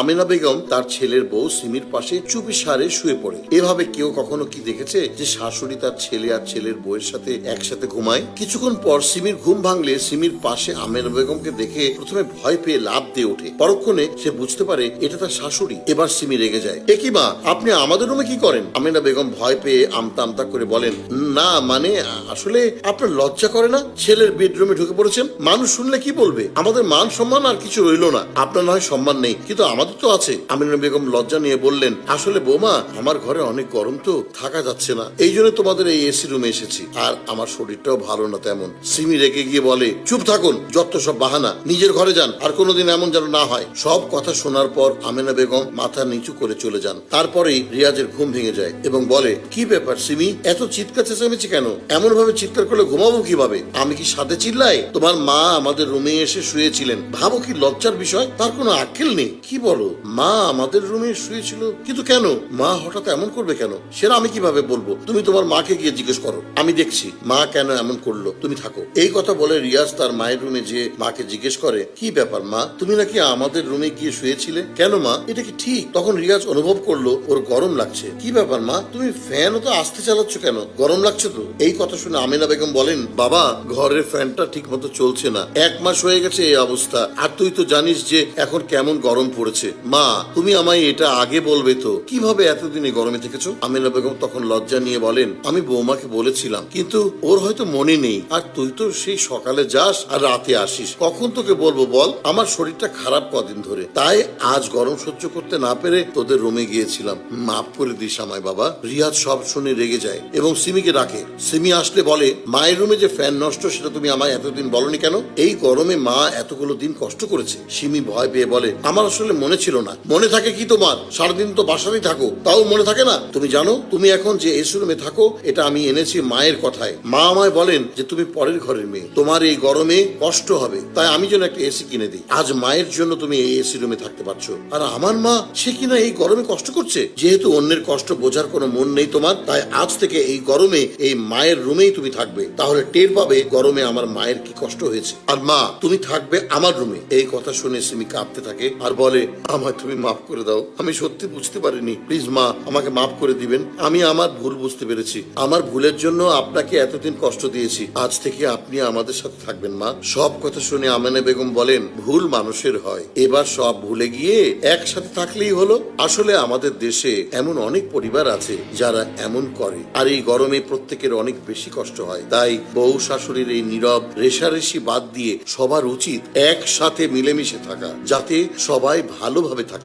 আমেনা বেগম তার ছেলের বউ সিমির পাশে চুপি সারে শুয়ে পড়ে। এভাবে কেউ কখনো কি দেখেছে যে শাশুড়ি তার ছেলে আর ছেলের বউয়ের সাথে একসাথে ঘুমায়? কিছুক্ষণ পর সিমির ঘুম ভাঙলে সিমির পাশে আমেনা বেগমকে দেখে প্রথমে ভয় পেয়ে লাভ দিয়ে ওঠে। পরক্ষণে সে বুঝতে পারে এটা তার শাশুড়ি। এবার সিমি রেগে যায়। এ কি মা, আপনি আমাদের রুমে কি করেন? আমেনা বেগম ভয় পেয়ে আমতা আমতা করে বলেন, না মানে আসলে আপনার লজ্জা করে না? ছেলের বেডরুমে ঢুকে পড়েছেন? মানুষ শুনলে কি বলবে? আমাদের মান সম্মান আর কিছু রইল না। আপনার নয়, সম্মান নেই। কিন্তু আমাদের তো আছে। আমিনা বেগম লজ্জা নিয়ে বললেন, আসলে বৌমা, আমার ঘরে অনেক গরম তো, থাকা যাচ্ছে না। এই জন্য তোমাদের এই এসি রুমে এসেছি। আর আমার শরীরটাও ভালো না তেমন। সিমি রেগে গিয়ে বলে, চুপ থাকুন, যত সব বাহানা, নিজের ঘরে যান। আর কোনোদিন এমন যেন না হয়। সব কথা শোনার পর আমেনা বেগম মাথা নিচু করে চলে যান। তারপরেই রিয়াজের ঘুম ভেঙে যায় এবং বলে, কি ব্যাপার সিমি, এত চিৎকার চেঁচামেচি কেন? এমন ভাবে চিৎকার করলে ঘুমাবো কীভাবে? আমি কি সাথে চিল্লাই? তোমার মা আমাদের রুমে এসে শুয়েছিলেন। ভাবো কি লজ্জার বিষয়, তার কোনো আক্কেল নেই। কি বলো মা আমাদের রুমে শুয়েছিল, কিন্তু কেন? মা হঠাৎ এমন করবে কেন? সেটা আমি কীভাবে বলব? তুমি তোমার মাকে গিয়ে জিজ্ঞেস করো। আমি দেখছি, মা কেন এমন করল? তুমি থাকো। এই কথা বলে রিয়াজ তার মায়ের রুমে যে মাকে জিজ্ঞেস করে, কি ব্যাপার মা? তুমি নাকি আমাদের রুমে গিয়ে শুয়েছিলে? কেন মা? এটা কি ঠিক? তখন রিয়াজ অনুভব করল, ওর গরম লাগছে। কি ব্যাপার মা? তুমি ফ্যানও তো আসতে চালাচ্ছ কেন? গরম লাগছে তো? এই কথা শুনে আমিনা বেগম বলেন, বাবা, ঘরের ফ্যানটা ঠিক মতো চলছে না। এক মাস হয়ে গেছে এই অবস্থা। আর তুই তো জানিস যে এখন কেমন গরম পড়েছে। মা, তুমি আমায় এটা আগে বলবে তো। কীভাবে এতদিনে গরমে থেকেছো? আমিনা বেগম তখন লজ্জা নিয়ে বলেন, আমি বৌমাকে বলেছিলাম, কিন্তু ওর হয়তো মনে নেই। আর তুই তো সেই সকালে যাস আর রাতে আসিস। কখন তোকে বলব বল? আমার শরীরটা খারাপ কদিন ধরে। তাই আজ গরম সহ্য করতে না পেরে তোদের রুমে গিয়েছিলাম। মাফ করে দিস আমায় বাবা। রিয়াজ সব শুনে রেগে যায় এবং সিমিকে ডাকে। সিমি আসলে বলে, মায়ের রুমে যে ফ্যান নষ্ট, সেটা তুমি আমায় এতদিন বলনি কেন? এই গরমে মা এতগুলো দিন কষ্ট করেছে। সিমি ভয় পেয়ে বলে, আমার আসলে মনে ছিল না। মনে থাকে কি তোমার? সারাদিন তো বাসাতেই থাকো। তাও মনে থাকে না? তুমি জানো, তুমি এখন যে এসি রুমে থাকো, এটা আমি এনেছি মায়ের কথায়। মা আমায় বলেন যে তুমি পরের ঘরের মেয়ে। তোমার এই গরমে কষ্ট হবে। তাই আমি যেন একটা এসি কিনে দিই। আজ মায়ের জন্য তুমি এই এসি রুমে থাকতে পারছ। আর আমার মা, সে কিনা এই গরমে কষ্ট করছে? যেহেতু অন্যের কষ্ট বোঝার কোনো মন নেই তোমার, তাই আজ থেকে এই গরমে এই মায়ের রুমেই তুমি থাকবে। তাহলে টের পাবে গরমে আমার মায়ের কি কষ্ট হয়েছে। আর মা, তুমি থাকবে আমার রুমে। এই কথা শুনে সিমি কাঁপতে থাকে আর বলে আমায় তুমি মাফ করে দাও। আমি সত্যি বুঝতে পারিনি। প্লিজ মা, আমাকে মাফ করে দিবেন। আমি আমার ভুল বুঝতে পেরেছি। আমার ভুলের জন্য আপনাকে এতদিন কষ্ট দিয়েছি। আজ থেকে আপনি আমাদের সাথে থাকবেন মা। সব কথা শুনে আমেনা বেগম বলেন, ভুল মানুষের হয়। এবার সব ভুলে গিয়ে একসাথে থাকলেই হলো। আসলে আমাদের দেশে এমন অনেক পরিবার আছে যারা এমন করে। আর এই গরমে প্রত্যেকের অনেক বেশি কষ্ট হয়। তাই বউ শাশুড়ির এই নীরব রেশারেশি বাদ দিয়ে সবার উচিত একসাথে মিলেমিশে থাকা, যাতে সবাই ভালোভাবে থাকে